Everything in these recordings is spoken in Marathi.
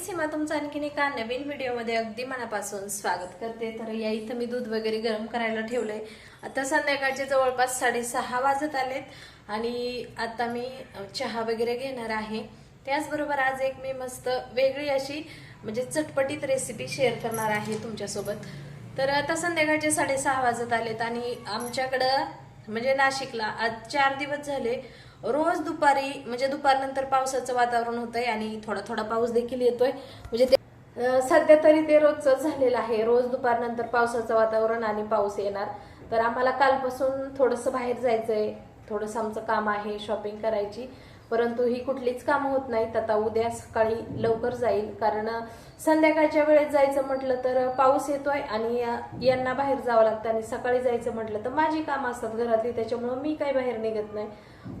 सीमा तुमचं आणखीन एका नवीन व्हिडिओमध्ये अगदी मनापासून स्वागत करते. तर या इथं मी दूध वगैरे गरम करायला ठेवलंय. आता संध्याकाळचे जवळपास साडेसहा वाजत आलेत आणि आता मी चहा वगैरे घेणार आहे. त्याचबरोबर आज एक मी मस्त वेगळी अशी म्हणजे चटपटीत रेसिपी शेअर करणार आहे तुमच्यासोबत. तर आता संध्याकाळचे साडेसहा वाजत आलेत आणि आमच्याकडं म्हणजे नाशिकला आज चार दिवस झाले. रोज दुपारी म्हणजे दुपारनंतर पावसाचं वातावरण होतंय आणि थोडा थोडा पाऊस देखील येतोय. म्हणजे ते सध्या तरी ते रोजच झालेलं आहे. रोज दुपारनंतर पावसाचं वातावरण आणि पाऊस येणार. तर आम्हाला कालपासून थोडंसं बाहेर जायचंय. थोडंसं आमचं काम आहे शॉपिंग करायची. परंतु ही कुठलीच कामं होत नाहीत. आता उद्या सकाळी लवकर जाईल. कारण संध्याकाळच्या वेळेत जायचं म्हटलं तर पाऊस येतोय आणि यांना बाहेर जावं लागतं आणि सकाळी जायचं म्हटलं तर माझी कामं असतात घरातली. त्याच्यामुळं मी काही बाहेर निघत नाही.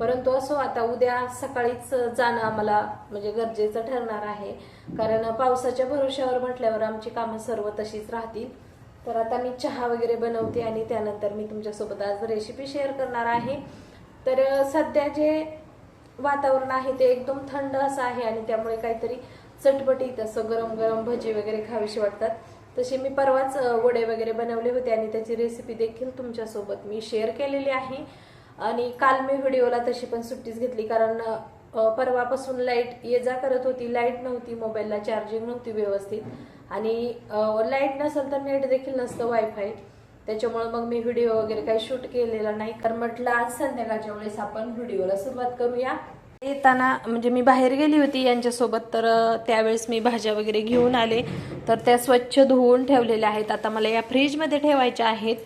परंतु असो आता उद्या सकाळीच जाणं आम्हाला म्हणजे गरजेचं ठरणार आहे. कारण पावसाच्या भरोश्यावर म्हटल्यावर आमची कामं सर्व तशीच राहतील. तर आता मी चहा वगैरे बनवते आणि त्यानंतर मी तुमच्यासोबत आज रेसिपी शेअर करणार आहे. तर सध्या जे वातावरण आहे ते एकदम थंड असं आहे आणि त्यामुळे काहीतरी चटपटीत असं गरम गरम भजी वगैरे खावीशी वाटतात. तसे मी परवाच वडे वगैरे बनवले होते आणि त्याची रेसिपी देखील तुमच्यासोबत मी शेअर केलेली आहे. आणि काल मी व्हिडिओला तशी पण सुट्टीच घेतली कारण परवापासून लाइट ये जा करत होती लाइट नव्हती मोबाईलला चार्जिंग नव्हती व्यवस्थित. आणि लाइट नसेल तर नेट देखील नसतं वायफाय त्याच्यामुळे मग मी व्हिडिओ वगैरे काही शूट केलेला नाही. तर म्हटलं आज संध्याकाळच्या वेळेस आपण व्हिडिओला सुरुवात करूया. येताना म्हणजे मी बाहेर गेली होती यांच्यासोबत तर त्यावेळेस मी भाज्या वगैरे घेऊन आले. तर त्या स्वच्छ धुवून ठेवलेल्या आहेत. आता मला या फ्रीजमध्ये ठेवायच्या आहेत.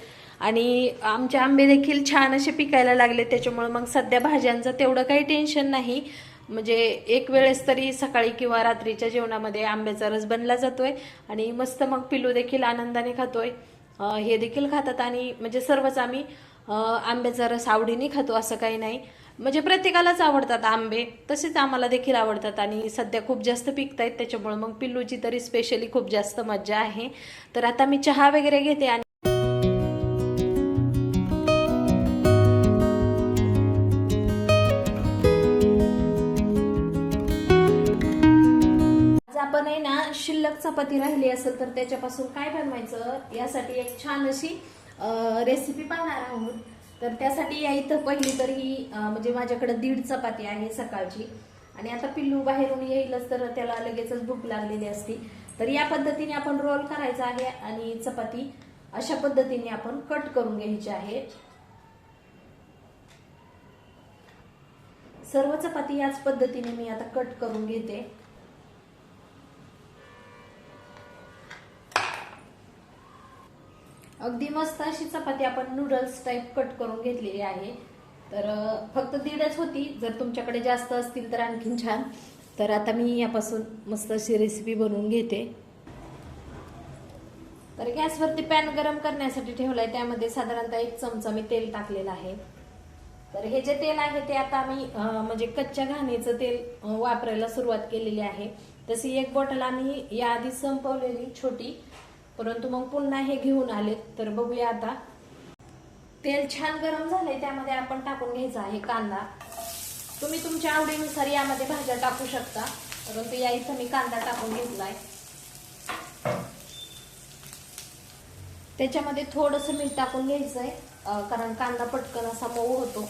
आणि आमचे आंबे देखील छान असे पिकायला लागले. त्याच्यामुळे मग सध्या भाज्यांचं तेवढं काही टेन्शन नाही. म्हणजे एक वेळेस तरी सकाळी किंवा रात्रीच्या जेवणामध्ये आंब्याचा रस बनला जातोय. आणि मस्त मग पिलू देखील आनंदाने खातोय. हे देखील खातात आणि म्हणजे सर्वच आम्ही आंब्याचा रस आवडीने खातो असं काही नाही. म्हणजे प्रत्येकालाच आवडतात आंबे तसेच आम्हाला देखील आवडतात आणि सध्या खूप जास्त पिकत आहेत त्याच्यामुळे मग पिल्लूची तरी स्पेशली खूप जास्त मज्जा आहे. तर आता मी चहा वगैरे घेते आणि आज आपण आहे ना शिल्लक चपाती राहिली असेल तर त्याच्यापासून काय बनवायचं? यासाठी एक छान अशी रेसिपी पाहणार आहोत. तर त्यासाठी या इथं पहिली तर ही म्हणजे माझ्याकडे दीड चपाती आहे सकाळची. आणि आता पिल्लू बाहेरून येईलच तर त्याला लगेचच भूक लागलेली असती. तर या पद्धतीने आपण रोल करायचा आहे आणि चपाती अशा पद्धतीने आपण कट करून घ्यायची आहे. सर्व चपाती याच पद्धतीने मी आता कट करून घेते. अगदी मस्त अशी चपाती आपण नूडल्स टाईप कट करून घेतलेली आहे. तर फक्त दीडच होती. जर तुमच्याकडे जास्त असतील तर आणखीन छान. तर आता मी यापासून मस्त अशी रेसिपी बनवून घेते. तर गॅसवरती पॅन गरम करण्यासाठी ठेवलाय. त्यामध्ये साधारणतः एक चमचा मी तेल टाकलेलं आहे. तर हे जे तेल आहे ते आता आम्ही म्हणजे कच्च्या घाणीचं तेल वापरायला सुरुवात केलेली आहे. तशी एक बॉटल आम्ही याआधी संपवलेली छोटी. परंतु मग पुन्हा हे घेऊन आले. तर बघूया आता. तेल छान गरम झाले त्यामध्ये आपण टाकून घ्यायचा आहे कांदा. तुम्ही तुमच्या आवडीनुसार यामध्ये भाज्या टाकू शकता. परंतु या इथं मी कांदा टाकून घेतलाय. त्याच्यामध्ये थोडस मीठ टाकून घ्यायचंय कारण कांदा पटकन असा मऊ होतो.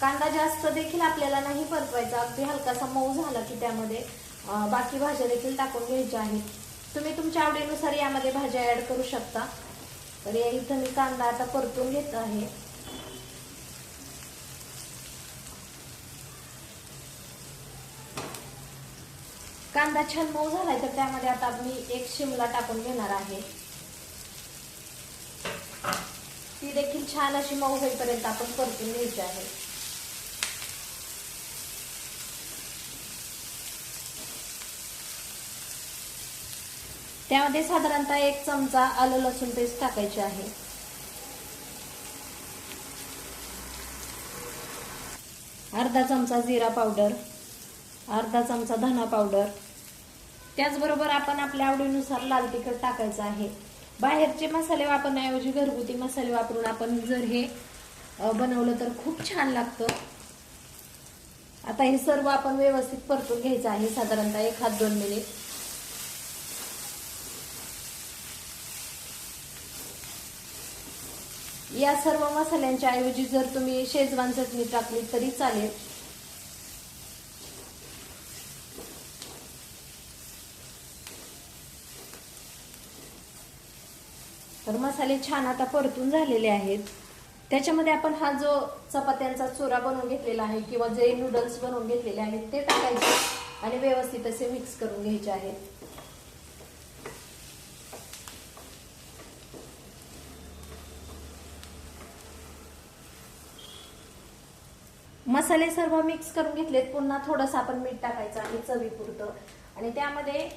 कांदा जास्त देखील आपल्याला नाही परतवायचा. अगदी हलकासा मऊ झाला की त्यामध्ये बाकी भाज्या देखील टाकून घ्यायच्या आहेत. तुम्ही तुमच्या आवडीनुसार यामध्ये भाज्या ऍड करू शकता. तर या इथं मी कांदा आता परतून घेत आहे. कांदा छान मऊ झालाय तर त्यामध्ये आता मी एक शिमला टाकून घेणार आहे. ती देखील छान अशी मऊ होईपर्यंत आपण परतून घ्यायची आहे. त्यामध्ये साधारणतः एक चमचा आलं लसूण पेस्ट टाकायची आहे. अर्धा चमचा जिरा पावडर अर्धा चमचा धना पावडर. त्याचबरोबर आपण आपल्या आवडीनुसार लाल तिखट टाकायचं आहे. बाहेरचे मसाले वापरण्याऐवजी घरगुती मसाले वापरून आपण जर हे बनवलं तर खूप छान लागतं. आता हे सर्व आपण व्यवस्थित परतून घ्यायचं आहे साधारणतः एक हात दोन मिनिट. या सर्व मसाल्यांच्या ऐवजी जर तुम्ही शेजवान चटणी टाकली तरी चालेल. तर मसाले छान आता परतून झालेले आहेत. त्याच्यामध्ये आपण हा जो चपात्यांचा चुरा बनवून घेतलेला आहे किंवा जे नूडल्स बनवून घेतलेले आहेत ते टाकायचे आणि व्यवस्थित असे मिक्स करून घ्यायचे आहेत. मसाले सर्व मिक्स करून घेतलेत. पुन्हा थोडंसं आपण मीठ टाकायचं आणि चवीपुरतं. आणि त्यामध्ये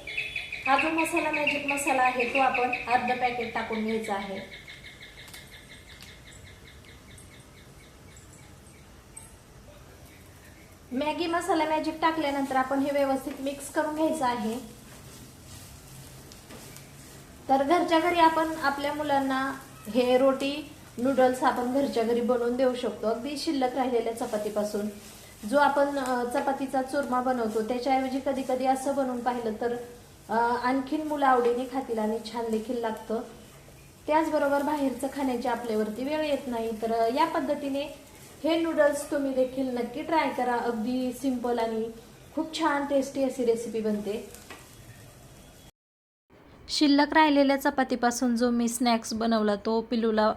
हा जो मसाला मॅजिक मसाला आहे तो आपण अर्ध पॅकेट टाकून घ्यायचा आहे. मॅगी मसाला मॅजिक टाकल्यानंतर आपण हे व्यवस्थित मिक्स करून घ्यायचं आहे. तर घरच्या घरी आपण आपल्या मुलांना हे रोटी नूडल्स आपण घरच्या घरी बनवून देऊ शकतो. अगदी शिल्लक राहिलेल्या चपातीपासून. जो आपण चपातीचा चुरमा बनवतो त्याच्याऐवजी कधी कधी असं बनवून पाहिलं तर आणखीन मुलं आवडीने खातील आणि छान देखील लागतं. त्याचबरोबर बाहेरचं खाण्याची आपल्यावरती वेळ येत नाही. तर या पद्धतीने हे नूडल्स तुम्ही देखील नक्की ट्राय करा. अगदी सिंपल आणि खूप छान टेस्टी अशी रेसिपी बनते. शिल्लक राहिलेल्या चपातीपासून जो मी स्नॅक्स बनवला तो पिल्लूला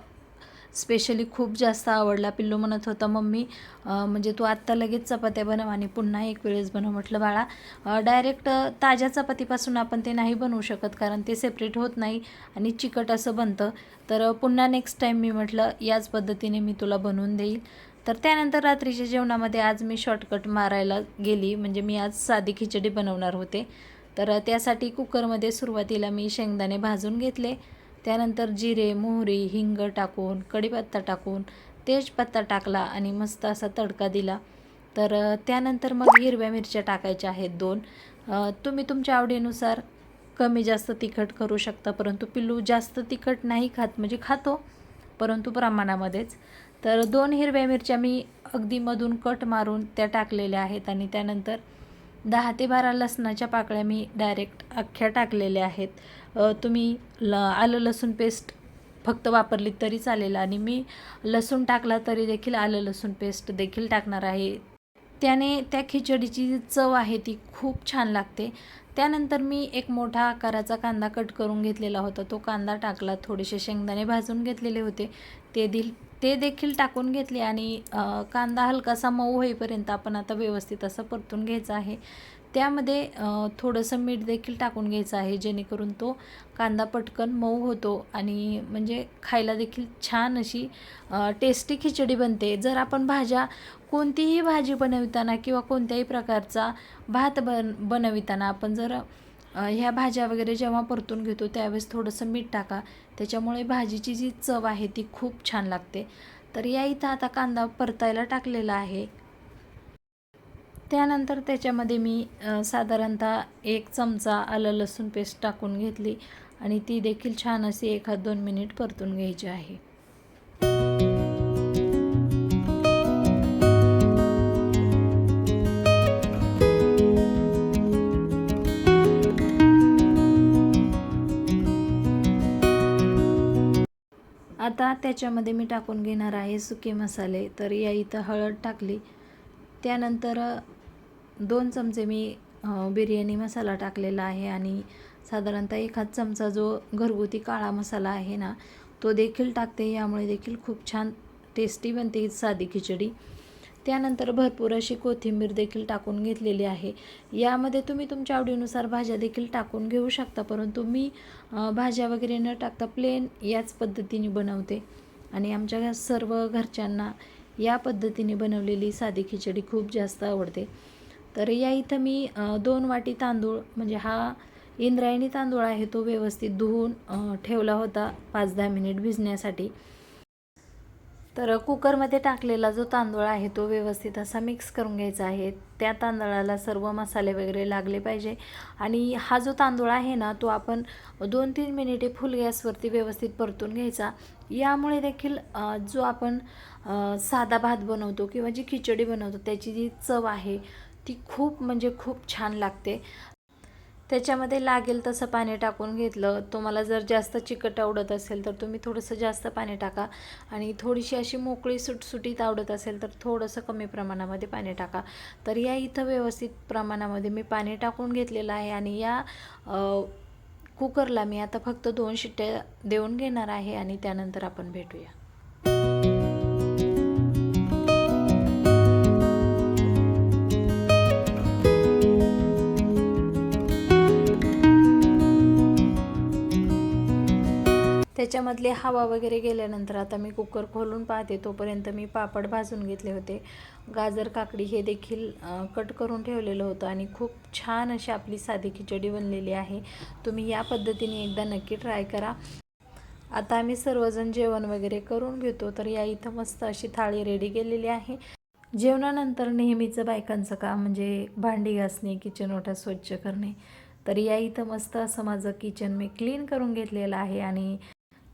स्पेशली खूप जास्त आवडला. पिल्लू म्हणत होता मम्मी म्हणजे तू आत्ता लगेच चपात्या बनव आणि पुन्हा एक वेळेस बनव. म्हटलं बाळा डायरेक्ट ताज्या चपातीपासून आपण ते नाही बनवू शकत कारण ते सेपरेट होत नाही आणि चिकट असं बनतं. तर पुन्हा नेक्स्ट टाईम मी म्हटलं याच पद्धतीने मी तुला बनवून देईल. तर त्यानंतर रात्रीच्या जेवणामध्ये आज मी शॉर्टकट मारायला गेली. म्हणजे मी आज साधी खिचडी बनवणार होते. तर त्यासाठी कुकरमध्ये सुरुवातीला मी शेंगदाणे भाजून घेतले. त्यानंतर जिरे मोहरी हिंग टाकून कढीपत्ता टाकून तेजपत्ता टाकला आणि मस्त असा तडका दिला. तर त्यानंतर मग हिरव्या मिरच्या टाकायच्या आहेत दोन. तुम्ही तुमच्या आवडीनुसार कमी जास्त तिखट करू शकता परंतु पिल्लू जास्त तिखट नाही खात म्हणजे खातो परंतु प्रमाणामध्येच. तर दोन हिरव्या मिरच्या मी अगदी मधून कट मारून त्या टाकलेल्या आहेत आणि त्यानंतर दहा ते बारा लसणाच्या पाकळ्या मी डायरेक्ट अख्ख्या टाकलेल्या आहेत. तुम्ही ल आलं लसूण पेस्ट फक्त वापरली तरी चालेल आणि मी लसूण टाकला तरी देखील आलं लसूण पेस्ट देखील टाकणार आहे. त्याने त्या खिचडीची जी चव आहे ती खूप छान लागते. त्यानंतर मी एक मोठा आकाराचा कांदा कट करून घेतलेला होता. तो कांदा टाकला थोडेसे शेंगदाणे भाजून घेतलेले होते. ते दिल ते देखील टाकून घेतले आणि कांदा हलकासा मऊ होईपर्यंत आपण आता व्यवस्थित असं परतून घ्यायचं आहे. त्यामध्ये थोडंसं मीठ देखील टाकून घ्यायचं आहे जेणेकरून तो कांदा पटकन मऊ होतो आणि म्हणजे खायला देखील छान अशी टेस्टी खिचडी बनते. जर आपण भाज्या कोणतीही भाजी बनविताना किंवा कोणत्याही प्रकारचा भात बन बनविताना आपण जर ह्या भाज्या वगैरे जेव्हा परतून घेतो त्यावेळेस थोडंसं मीठ टाका. त्याच्यामुळे भाजीची जी चव आहे ती खूप छान लागते. तर या इथं आता कांदा परतायला टाकलेला आहे. त्यानंतर त्याच्यामध्ये मी साधारणतः एक चमचा आलं लसूण पेस्ट टाकून घेतली. आणि ती देखील छान अशी एखाद दोन मिनिट परतून घ्यायची आहे. आता त्याच्यामध्ये मी टाकून घेणार आहे सुके मसाले. तर या इथं हळद टाकली. त्यानंतर दोन चमचे मी बिर्याणी मसाला टाकलेला आहे आणि साधारणतः एखाद चमचा जो घरगुती काळा मसाला आहे ना तो देखील टाकते. यामुळे देखील खूप छान टेस्टी बनते ही साधी खिचडी. त्यानंतर भरपूर अशी कोथिंबीर देखील टाकून घेतलेली आहे. यामध्ये तुम्ही तुमच्या आवडीनुसार भाज्या देखील टाकून घेऊ शकता परंतु मी भाज्या वगैरे न टाकता प्लेन याच पद्धतीने बनवते. आणि आमच्या घ- सर्व घरच्यांना या पद्धतीने बनवलेली साधी खिचडी खूप जास्त आवडते. तर या इथं मी दोन वाटी तांदूळ म्हणजे हा इंद्रायणी तांदूळ आहे तो व्यवस्थित धुवून ठेवला होता पाच दहा मिनिट भिजण्यासाठी. तर कुकरमध्ये टाकलेला जो तांदूळ आहे तो व्यवस्थित असा मिक्स करून घ्यायचा आहे. त्या तांदळाला सर्व मसाले वगैरे लागले पाहिजे. आणि हा जो तांदूळ आहे ना तो आपण दोन तीन मिनिटे फुल गॅसवरती व्यवस्थित परतून घ्यायचा. यामुळे देखील जो आपण साधा भात बनवतो किंवा जी खिचडी बनवतो त्याची जी चव आहे ती खूप म्हणजे खूप छान लागते. त्याच्यामध्ये लागेल तसं पाणी टाकून घेतलं. तुम्हाला जर जास्त चिकट आवडत असेल तर तुम्ही थोडंसं जास्त पाणी टाका. आणि थोडीशी अशी मोकळी सुटसुटीत आवडत असेल तर थोडंसं कमी प्रमाणामध्ये पाणी टाका. तर या इथं व्यवस्थित प्रमाणामध्ये मी पाणी टाकून घेतलेलं आहे आणि या कुकरला मी आता फक्त दोन शिट्ट्या देऊन घेणार आहे आणि त्यानंतर आपण भेटूया. त्याच्यामधले हवा वगैरे गेल्यानंतर आता मी कुकर खोलून पाहते तोपर्यंत मी पापड भाजून घेतले होते. गाजर काकडी हे देखील कट करून ठेवलेलं होतं आणि खूप छान अशी आपली साधी खिचडी बनलेली आहे. तुम्ही या पद्धतीने एकदा नक्की ट्राय करा. आता आम्ही सर्वजण जेवण वगैरे करून घेतो तर या इथं मस्त अशी थाळी रेडी केलेली आहे. जेवणानंतर नेहमीचं बायकांचं काम म्हणजे भांडी घासणे किचन ओटा स्वच्छ करणे. तर या इथं मस्त असं माझं किचन मी क्लीन करून घेतलेलं आहे आणि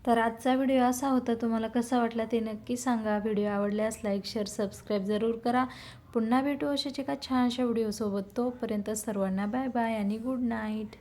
तर आजचा व्हिडिओ असा होता. तुम्हाला कसा वाटला ते नक्की सांगा. व्हिडिओ आवडल्यास लाईक शेअर सबस्क्राईब जरूर करा. पुन्हा भेटू अशाच एका छानशा व्हिडिओसोबत. तोपर्यंत सर्वांना बाय बाय आणि गुड नाईट